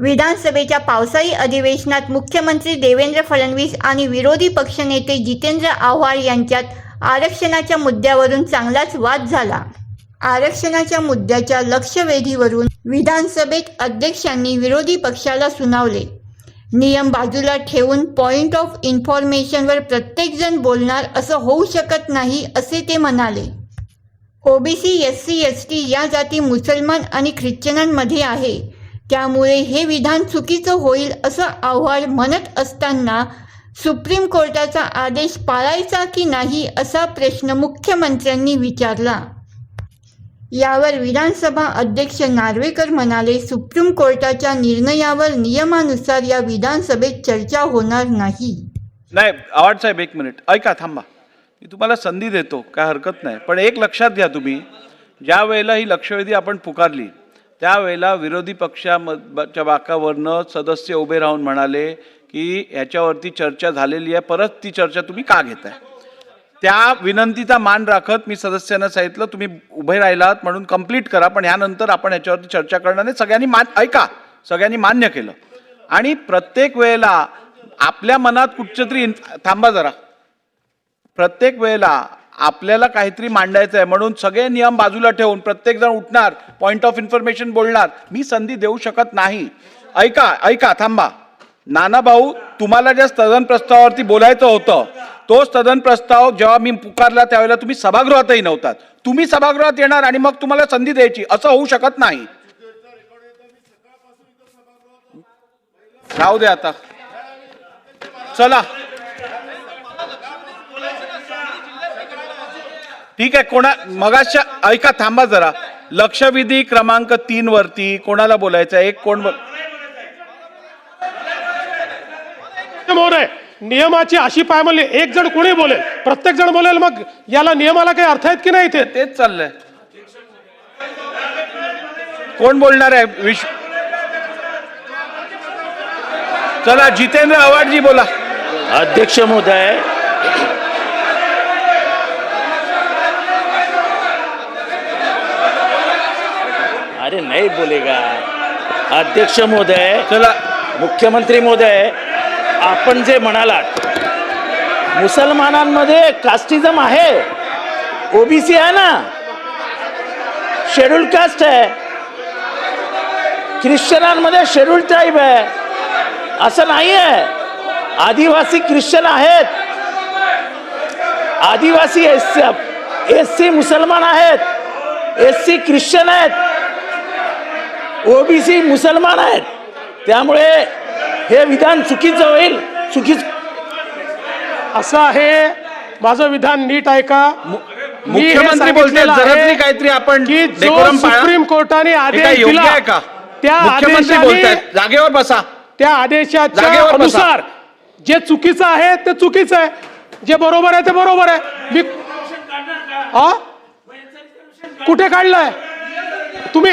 विधानसभेच्या पावसाळी अधिवेशनात मुख्यमंत्री देवेंद्र फडणवीस आणि विरोधी पक्षनेते जितेंद्र आव्हाड यांच्यात आरक्षणाच्या मुद्द्यावरून चांगलाच वाद झाला. आरक्षणाच्या मुद्द्याच्या लक्षवेधीवरून विधानसभेत अध्यक्षांनी विरोधी पक्षाला सुनावले. नियम बाजूला ठेवून पॉइंट ऑफ इन्फॉर्मेशनवर प्रत्येकजण बोलणार असं होऊ शकत नाही असे ते म्हणाले. OBC S C S T या जाती मुसलमान आणि ख्रिश्चनांमध्ये आहे. त्यामुळे हे विधान चुकीचं होईल असं आव्हाड म्हणत असताना सुप्रीम कोर्टाचा आदेश पाळायचा की नाही असा प्रश्न मुख्यमंत्र्यांनी विचारला. यावर विधानसभा अध्यक्ष नार्वेकर म्हणाले सुप्रीम कोर्टाच्या निर्णयावर नियमानुसार या विधानसभेत चर्चा होणार नाही. नाही आवाड साहेब एक मिनिट. ऐका थांबा. मी तुम्हाला संधी देतो काय हरकत नाही. पण एक लक्षात घ्या तुम्ही ज्या वेळेला ही लक्षवेधी आपण पुकारली त्यावेळेला विरोधी पक्षाच्या बाकावरनं सदस्य उभे राहून म्हणाले की ह्याच्यावरती चर्चा झालेली आहे परत ती चर्चा तुम्ही का घेताय? त्या विनंतीचा मान राखत मी सदस्यांना सांगितलं तुम्ही उभे राहिलात म्हणून कंप्लीट करा पण ह्यानंतर आपण ह्याच्यावरती चर्चा करणार नाही. सगळ्यांनी मान ऐका सगळ्यांनी मान्य केलं. आणि प्रत्येक वेळेला आपल्या मनात कुठचं तरी थांबा जरा. प्रत्येक वेळेला आपल्याला काहीतरी मांडायचं आहे. म्हणून सगळे नियम बाजूला ठेवून प्रत्येकजण उठणार पॉईंट ऑफ इन्फॉर्मेशन बोलणार. मी संधी देऊ शकत नाही. ऐका ऐका थांबा. नाना भाऊ तुम्हाला ज्या स्थगन प्रस्तावावरती बोलायचं होतं तो स्थगन प्रस्ताव जेव्हा मी पुकारला त्यावेळेला तुम्ही सभागृहातही नव्हतात. तुम्ही सभागृहात येणार आणि मग तुम्हाला संधी द्यायची. असं होऊ शकत नाही. राहू दे आता. चला. ठीक आहे कोणा मगाच्या ऐका थांबा जरा. लक्षवेधी क्रमांक तीन वरती कोणाला बोलायचं आहे? एक कोण बोल- महोदय नियमाची अशी पायमल्ली एक जण कोणी बोलेल? प्रत्येक जण बोलेल मग याला नियमाला काही अर्थ आहेत की नाही इथे? तेच चाललंय. कोण बोलणार आहे? विश्व चला जितेंद्र आव्हाडजी बोला. अध्यक्ष महोदय अरे नहीं बोलेगा. अध्यक्ष महोदय चला. मुख्यमंत्री महोदय आपण जे म्हणालात मुसलमानांमध्ये कास्टिझम आहे. ओबीसी आहे ना? शेड्यूल कास्ट आहे. ख्रिश्चनांमध्ये शेड्यूल ट्राईब आहे. असं नाही आहे. आदिवासी ख्रिश्चन आहेत. आदिवासी एस एस सी मुसलमान आहेत. एस सी ख्रिश्चन आहेत. ओबीसी मुसलमान आहेत. त्यामुळे हे विधान चुकीचं होईल चुकीच असं आहे. माझं विधान नीट ऐका मी हे मुख्यमंत्री आहे तरी काहीतरी आपण की जो. सुप्रीम कोर्टाने आदेश दिला आहे का? त्या मुख्यमंत्री बोलतायत जागेवर बसा. त्या आदेशाच्या. अनुसार जे चुकीचं आहे ते चुकीचं आहे. जे बरोबर आहे ते बरोबर आहे. मी? कुठे काढलंय? तुम्ही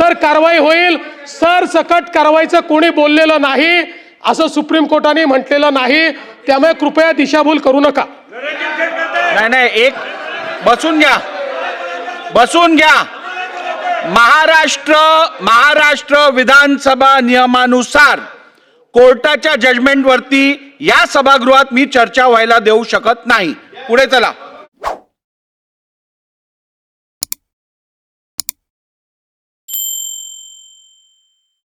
तर कारवाई होईल. सरसकट कारवाईचं कोणी बोललेलं नाही असं सुप्रीम कोर्टाने म्हटलेलं नाही. त्यामुळे कृपया दिशाभूल करू नका. नाही नाही एक बसून घ्या. बसून घ्या. महाराष्ट्र महाराष्ट्र विधानसभा नियमानुसार कोर्टाच्या जजमेंटवरती या सभागृहात मी चर्चा व्हायला देऊ शकत नाही. पुढे चला.